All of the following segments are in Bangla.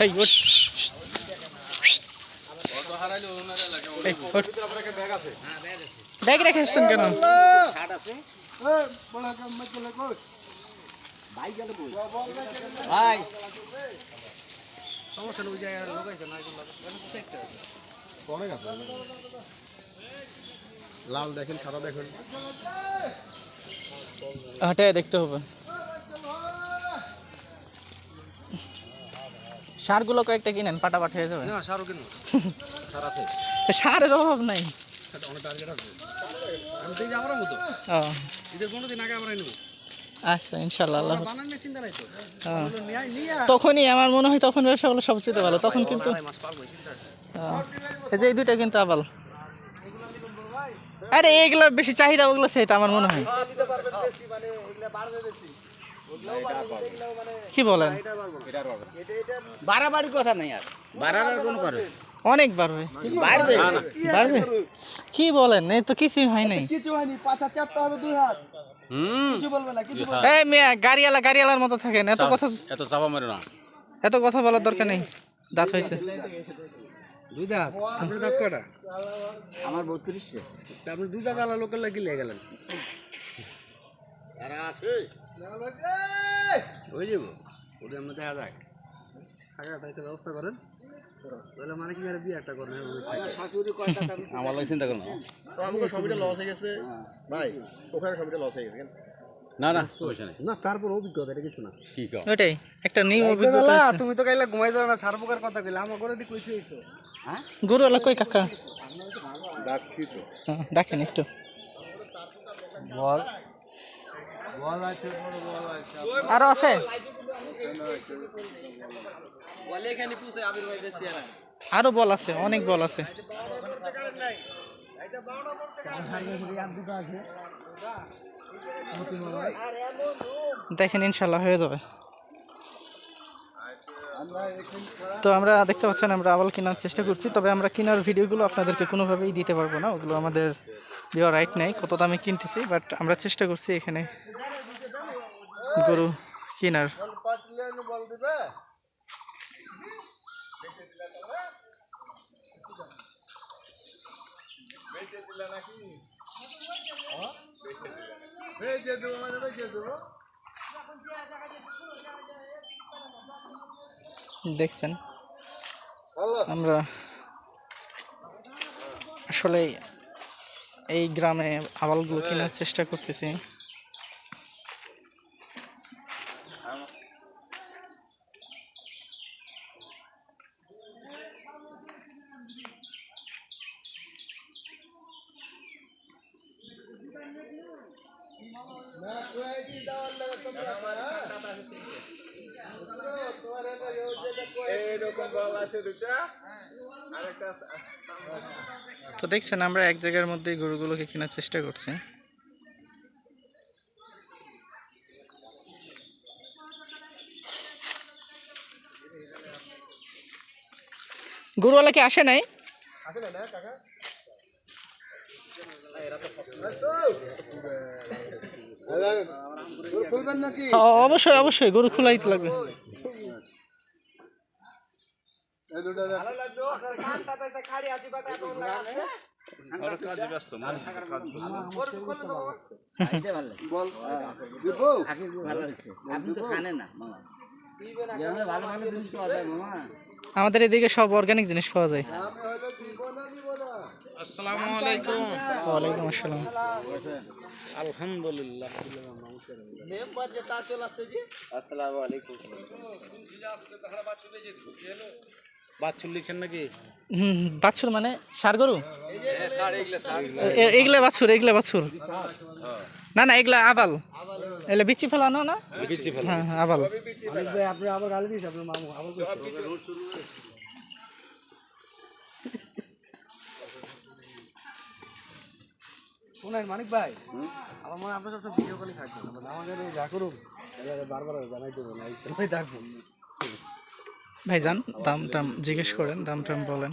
এই ওঠ। ব্যাগ রেখে এসছেন কেন? ভাই। সমস্যা ওই জায়গায় লোকাইছে না চারটা লাল দেখেন সাদা দেখেন। হাটে দেখতে হবে। সারগুলো কয়েকটা কিনেন পাটা পাঠা হয়ে যাবে। না সারও কেন সার আছে। সারের অভাব নাই। আচ্ছা ইনশাল্লাহ হ্যাঁ। তখনই আমার মনে হয় তখন ব্যবসা হলো সবচেয়ে ভালো তখন কিন্তু এই যে এই দুইটা কিন্তু আবাল। আরে এইগুলো বেশি চাহিদা ওগুলো চাইতে আমার মনে হয়। কি বলেন? বাড়াবাড়ি কথা নাই আর। বাড়াবার কোনো করে? অনেক বাড়বে। বাড়বে? বাড়বে? কি বলেন? এই তো কিছুই হয় নাই। কিছু হয়নি পাঁচ হাত চারটা হবে দুই হাত। হুম। কিছু বলবে না কিছু এই মেয়া গাড়িওয়ালা গাড়িওয়ালার মতো থাকেন। এত কথা এত চাপা মেরো না। এত কথা বলার দরকার নেই। দাঁত হয়েছে। দুই দাঁত। আপনার দাঁত কটা আমার বত্রিশে। আপনি দুই দাঁত আলা লোকের লাগিয়ে লেগে গেলেন। ওই যাব ওটা আমরা দেখা যাক। থাকা ব্যবস্থা করেন। তাহলে মানে কি আর বিয়ে একটা করেন আমার লাগে চিন্তা করো না। আমাকে সবইটা লস হয়ে গেছে। ভাই ওখানে সবইটা লস হয়ে গেছে না না না তারপর অভিজ্ঞতা এটা কিছু না। কি কও? ওইটাই একটা নিউ অভিজ্ঞতা আছে। তুমি তো কাইলা ঘুমাই যাও না সার পোকার কথা কইলে। আমার করে দি কইছে তো গরুওয়ালা কই কাকা? ডাকছি তো। হ্যাঁ, ডাকেন একটু। বল বল আছে বড় বল আছে আরও আছে বলে এখানে পুষে আবির ভাই বেশি আর আরও বল আছে অনেক বল আছে। দেখেন ইনশাল্লাহ হয়ে যাবে। তো আমরা দেখতে পাচ্ছেন আমরা আবাল কেনার চেষ্টা করছি তবে আমরা কেনার ভিডিওগুলো আপনাদেরকে কোনোভাবেই দিতে পারব না ওগুলো আমাদের দেওয়ার রাইট নাই কত দামে কিনতেছি বাট আমরা চেষ্টা করছি এখানে গরু কেনার। দেখছেন? আমরা আসলে এই গ্রামে আবালগুলো কেনার চেষ্টা করতেছি। তো দেখছেন আমরা এক জায়গার মধ্যেই গরুগুলোকে কেনার চেষ্টা করছি। গরুওয়ালা কি আসে নাই? অবশ্যই অবশ্যই গরু খোলাই তো লাগবে। আর কাজ ব্যস্ত মানে কাজ বল দিব আপনি তো খানেন না মামা ভালো ভালো জিনিস পাওয়া যায় মামা আমাদের এদিকে সব অর্গানিক জিনিস পাওয়া যায় আসসালামু আলাইকুম ওয়ালাইকুম আসসালাম আলহামদুলিল্লাহ আসসালামু আলাইকুম বাচ্চু লিখছেন নাকি? হুম বাছুর মানে সার গরু? এ- এগুলা বাছুর এগুলা বাছুর। না না এগুলা আবাল। এগুলা বিচি ফেলানো না হ্যাঁ হ্যাঁ, আবাল আপনি আবার গালি দিয়েছে আপনার মামু আবার শোনেন মানিক ভাই আমার মনে হয় আপনার সবসময় ভিডিও কলই থাকবে। আমাকে যা করুন বারবার জানাই দেবো না ইচ্ছা নয় থাকব। ভাই যান দাম টাম জিজ্ঞেস করেন দাম টাম বলেন।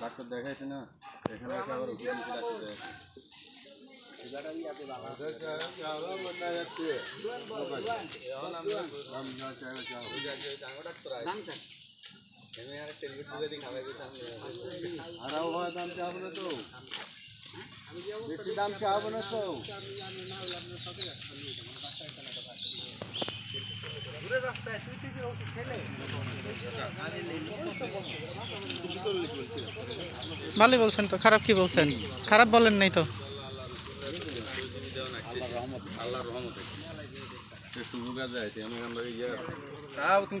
ডাক্তার দেখাইছে না এখানে আবার ডাক্তার দেখাইছে হয় দাম চাবো না তো বেশি দাম চাবো না তো ভালোই বলছেন তো খারাপ কি বলছেন? খারাপ বলেন নাই তো। ইয়ে তুমি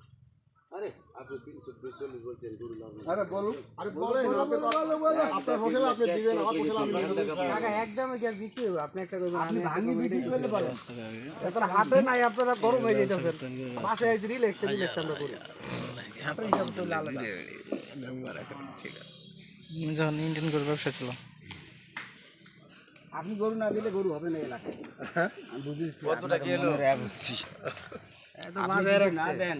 আরে বলুন আরে বলেন আপনি আপনার হোটেল আপনি দিবেন আমার হোটেল আমি দেবো। কাকা কি আর বিক্রি হবে? আপনি একটা করবেন আপনি ভাঙি বিক্রি করলে পারেন। এখন হাটে নাই আপনারা গরম হয়ে যাইতেছেন পাশে আইজ রিল্যাক্স রিল্যাক্স আমরা করি। হাটের হিসাব তো আলাদা যখন ইন্ডিয়ান গরু ব্যবসা ছিল। আপনি গরু না দিলে গরু হবে না এলাকায়। আমি বুঝেছি কতটা কি হলো? বুঝছি এত দেন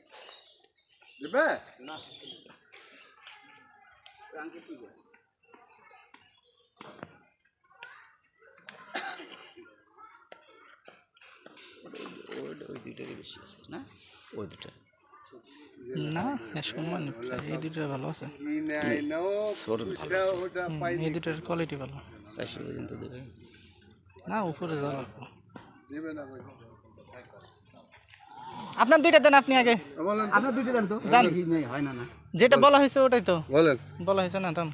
না। সমান এই দুটোর ভালো আছে। নাও ওটা ওটা পাই এই দুটোর কোয়ালিটি ভালো। চারশো পর্যন্ত দেবে। না উপরে যাওয়া লাগবে। দিবে না আপনার দুইটা দেন আপনি আগে। আপনার দুইটা দেন তো। হয় না না। যেটা বলা হয়েছে ওটাই তো। বলেন। বলা হয়েছে না দাম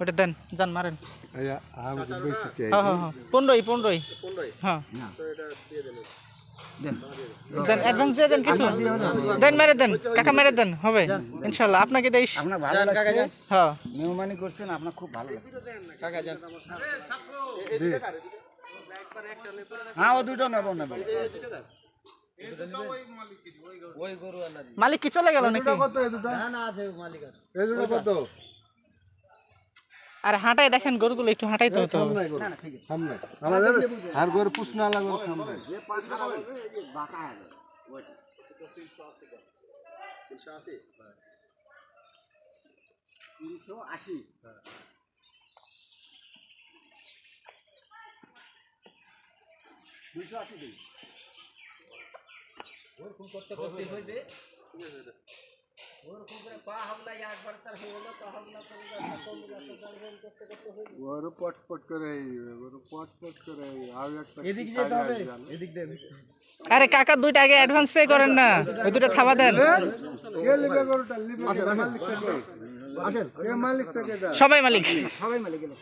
ওটা দেন যান মারেন। হ্যাঁ হ্যাঁ হ্যাঁ। পনেরোই পনেরোই। হ্যাঁ। দেন। দেন। অ্যাডভান্স দিয়ে দেন কিছু? দেন মেরে দেন। কাকা মেরে দেন হবে। ইনশাল্লাহ আপনাকে দেই আপনার ভালো লাগছে। হ্যাঁ। মেহমানি করছেন আপনার খুব ভালো লাগছে। কাকা যান হ্যাঁ ও দুটো নেব নেব। মালিক কি চলে গেল নাকি? কত না না আছে মালিক আছে। এই দুটো কত? আর হাঁটাই দেখেন গরুগুলো একটু হাঁটাই তো হতো। খাম নাই গো খাম নাই আমাদের আর গরু পুষনা লাগবে করতে করতে হইবে। পটপট করে পটপট করে। আর একটা এদিক যেতে হবে এদিক দেন আরে কাকা দুইটা আগে অ্যাডভান্স পে করেন না। ওই দুটো থাবা দেন। কে লিবে গরুটা? লিবে সবাই মালিক। সবাই মালিক এলো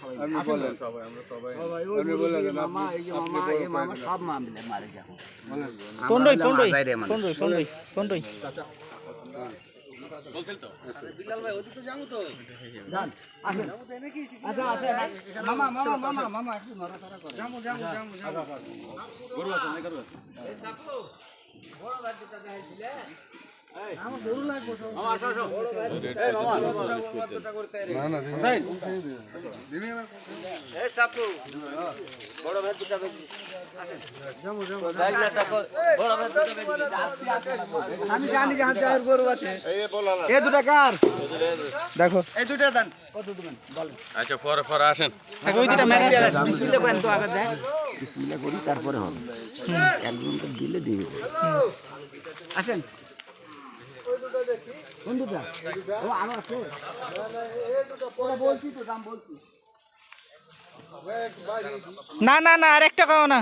বলেন। সবাই আমরা সবাই আপনি বলেন মামা এই যে মামা এই মামা সব মামলে মালিক এখন পনেরোই পনেরোই পনেরোই পনেরোই পনেরোই বিলাল ভাই ওদিকে যাব তো যান আসেন। আচ্ছা আচ্ছা মামা মামা মামা মামা একটু নড়াচড়া করে যাব যাব যাব যাব। গরু আছে না গরু আছে আমার গরু সব না না দিবে দিবে না আমি জানি যে হাতে আর গরু আছে। এই এ দুটা কার? দেখো। এই দুটো দেন। আচ্ছা পরে পরে আসেন। আগে ওই দুটা মেরে বিসমিল্লাহ করেন তো আগে দেখ। বিসমিল্লাহ করি তারপরে হবে। একজনকে দিলে দিবে। আসেন। কোন দুটা ও আরও আছে বলছি তো, দাম বলছি। না না না আর একটা খাও না।